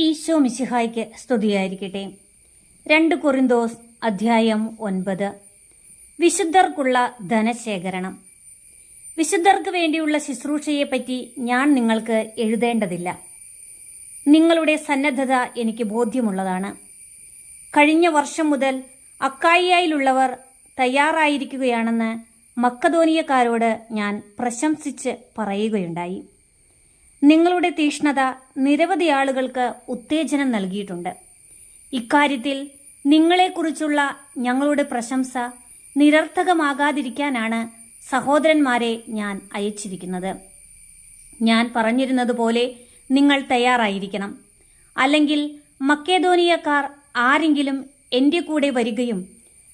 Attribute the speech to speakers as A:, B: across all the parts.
A: ഈശോ മിശിഹായ്ക്ക് സ്തുതിയായിരിക്കട്ടെ. രണ്ട് കൊറിന്തോസ് അധ്യായം ഒൻപത്. വിശുദ്ധർക്കുള്ള ധനശേഖരണം. വിശുദ്ധർക്ക് വേണ്ടിയുള്ള ശുശ്രൂഷയെപ്പറ്റി ഞാൻ നിങ്ങൾക്ക് എഴുതേണ്ടതില്ല. നിങ്ങളുടെ സന്നദ്ധത എനിക്ക് ബോധ്യമുള്ളതാണ്. കഴിഞ്ഞ വർഷം മുതൽ അക്കായിയായിലുള്ളവർ തയ്യാറായിരിക്കുകയാണെന്ന് മക്കതോനിയക്കാരോട് ഞാൻ പ്രശംസിച്ച് പറയുകയുണ്ടായി. നിങ്ങളുടെ തീഷ്ണത നിരവധി ആളുകൾക്ക് ഉത്തേജനം നൽകിയിട്ടുണ്ട്. ഇക്കാര്യത്തിൽ നിങ്ങളെക്കുറിച്ചുള്ള ഞങ്ങളുടെ പ്രശംസ നിരർത്ഥകമാകാതിരിക്കാനാണ് സഹോദരന്മാരെ ഞാൻ അയച്ചിരിക്കുന്നത്. ഞാൻ പറഞ്ഞിരുന്നതുപോലെ നിങ്ങൾ തയ്യാറായിരിക്കണം. അല്ലെങ്കിൽ മക്കേദോനിയക്കാർ ആരെങ്കിലും എന്റെ കൂടെ വരികയും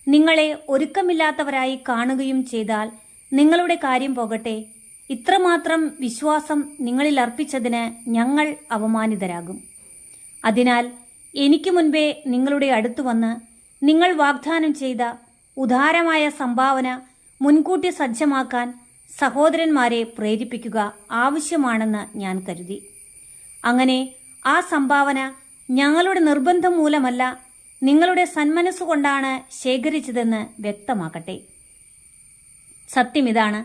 A: നിങ്ങളെ ഒരുക്കമില്ലാത്തവരായി കാണുകയും ചെയ്താൽ നിങ്ങളുടെ കാര്യം പോകട്ടെ ഇത്രമാത്രം വിശ്വാസം നിങ്ങളിൽ അർപ്പിച്ചതിന് ഞങ്ങൾ അവമാനിതരാകും അതിനാൽ എനിക്ക് മുൻപേ നിങ്ങളുടെ അടുത്തു വന്ന് നിങ്ങൾ വാഗ്ദാനം ചെയ്ത ഉദാരമായ സംഭാവന മുൻകൂട്ടി സജ്ജമാക്കാൻ സഹോദരന്മാരെ പ്രേരിപ്പിക്കുക ആവശ്യമാണെന്ന് ഞാൻ കരുതി. അങ്ങനെ ആ സംഭാവന ഞങ്ങളുടെ നിർബന്ധം മൂലമല്ല നിങ്ങളുടെ സന്മനസ്സുകൊണ്ടാണ് ശേഖരിച്ചതെന്ന് വ്യക്തമാക്കട്ടെ. സത്യം ഇതാണ്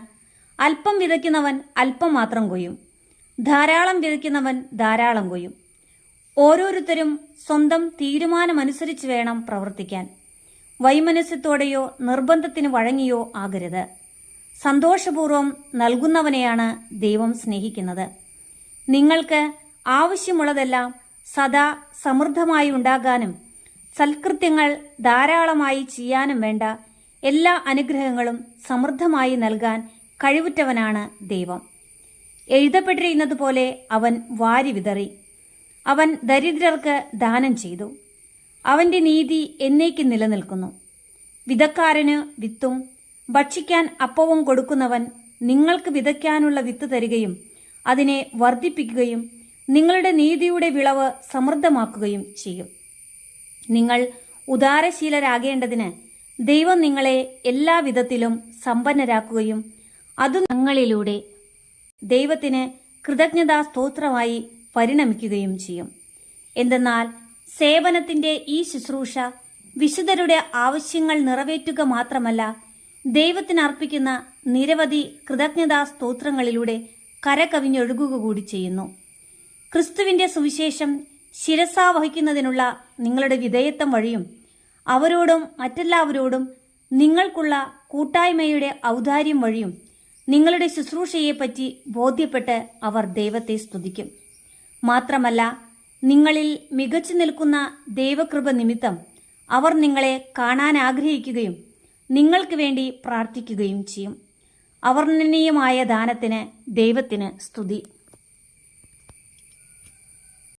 A: അല്പം വിതയ്ക്കുന്നവൻ അല്പം മാത്രം കൊയ്യും. ധാരാളം വിതയ്ക്കുന്നവൻ ധാരാളം കൊയ്യും. ഓരോരുത്തരും സ്വന്തം തീരുമാനമനുസരിച്ച് വേണം പ്രവർത്തിക്കാൻ. വൈമനസ്യത്തോടെയോ നിർബന്ധത്തിന് വഴങ്ങിയോ ആകരുത്. സന്തോഷപൂർവം നൽകുന്നവനെയാണ് ദൈവം സ്നേഹിക്കുന്നത്. നിങ്ങൾക്ക് ആവശ്യമുള്ളതെല്ലാം സദാ സമൃദ്ധമായി ഉണ്ടാകാനും സൽകൃത്യങ്ങൾ ധാരാളമായി ചെയ്യാനും വേണ്ട എല്ലാ അനുഗ്രഹങ്ങളും സമൃദ്ധമായി നൽകാൻ കഴിവുറ്റവനാണ് ദൈവം. എഴുതപ്പെട്ടിരിക്കുന്നതുപോലെ അവൻ വാരി വിതറി. അവൻ ദരിദ്രർക്ക് ദാനം ചെയ്തു. അവന്റെ നീതി എന്നേക്ക് നിലനിൽക്കുന്നു. വിതക്കാരന് വിത്തും ഭക്ഷിക്കാൻ അപ്പവും കൊടുക്കുന്നവൻ നിങ്ങൾക്ക് വിതയ്ക്കാനുള്ള വിത്ത് തരികയും അതിനെ വർദ്ധിപ്പിക്കുകയും നിങ്ങളുടെ നീതിയുടെ വിളവ് സമൃദ്ധമാക്കുകയും ചെയ്യും. നിങ്ങൾ ഉദാരശീലരാകേണ്ടതിന് ദൈവം നിങ്ങളെ എല്ലാവിധത്തിലും സമ്പന്നരാക്കുകയും അത് ഞങ്ങളിലൂടെ ദൈവത്തിന് കൃതജ്ഞതാ സ്തോത്രമായി പരിണമിക്കുകയും ചെയ്യും. എന്തെന്നാൽ സേവനത്തിന്റെ ഈ ശുശ്രൂഷ വിശുദ്ധരുടെ ആവശ്യങ്ങൾ നിറവേറ്റുക മാത്രമല്ല ദൈവത്തിന് അർപ്പിക്കുന്ന നിരവധി കൃതജ്ഞതാ സ്തോത്രങ്ങളിലൂടെ കരകവിഞ്ഞൊഴുകുക കൂടി ചെയ്യുന്നു. ക്രിസ്തുവിന്റെ സുവിശേഷം ശിരസാവഹിക്കുന്നതിനുള്ള നിങ്ങളുടെ വിധേയത്വം വഴിയും അവരോടും മറ്റെല്ലാവരോടും നിങ്ങൾക്കുള്ള കൂട്ടായ്മയുടെ ഔദാര്യം വഴിയും നിങ്ങളുടെ ശുശ്രൂഷയെപ്പറ്റി ബോധ്യപ്പെട്ട് അവർ ദൈവത്തെ സ്തുതിക്കും. മാത്രമല്ല നിങ്ങളിൽ മികച്ചു നിൽക്കുന്ന ദൈവകൃപ നിമിത്തം അവർ നിങ്ങളെ കാണാൻ ആഗ്രഹിക്കുകയും നിങ്ങൾക്ക് വേണ്ടി പ്രാർത്ഥിക്കുകയും ചെയ്യും. അവർണനീയമായ ദാനത്തിന് ദൈവത്തിന് സ്തുതി.